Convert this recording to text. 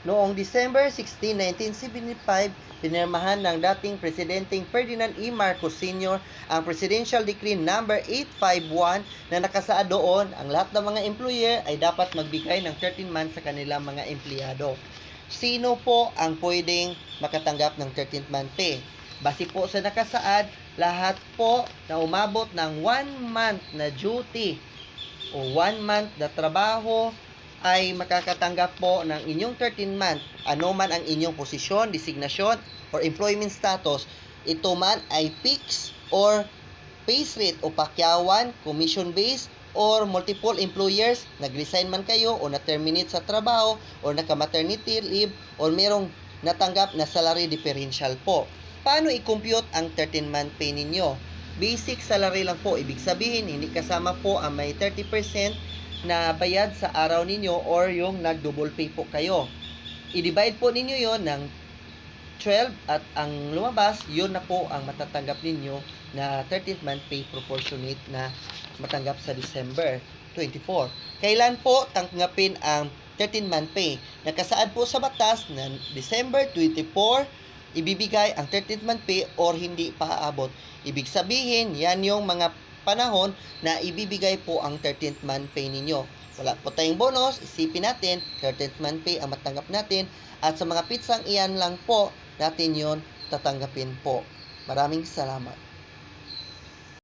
Noong December 16, 1975, pinirmahan ng dating Presidenteng Ferdinand E. Marcos Sr. ang Presidential Decree number 851 na nakasaad doon ang lahat ng mga employer ay dapat magbigay ng 13 months sa kanilang mga empleyado. Sino po ang pwedeng makatanggap ng 13th month pay? Base po sa nakasaad, lahat po na umabot ng 1 month na duty o 1 month na trabaho ay makakatanggap po ng inyong 13 month. Ano man ang inyong posisyon, designation, or employment status, ito man ay fixed or rate o pakyawan, commission based, or multiple employers, nag-resign man kayo o na-terminate sa trabaho or naka-maternity leave or merong natanggap na salary differential po. Paano i-compute ang 13-month pay ninyo? Basic salary lang po. Ibig sabihin, hindi kasama po ang may 30% na bayad sa araw ninyo or yung nag-double pay po kayo. I-divide po ninyo yon ng 12 at ang lumabas, yun na po ang matatanggap ninyo na 13th month pay proportionate na matanggap sa December 24. Kailan po tanggapin ang 13 month pay? Nakasaad po sa batas na December 24 ibibigay ang 13th month pay or hindi pa aabot. Ibig sabihin, yan yung mga panahon na ibibigay po ang 13th month pay ninyo. Wala po tayong bonus, isipin natin, 13th month pay ang matanggap natin at sa mga pitsang iyan lang po natin yon tatanggapin po. Maraming salamat.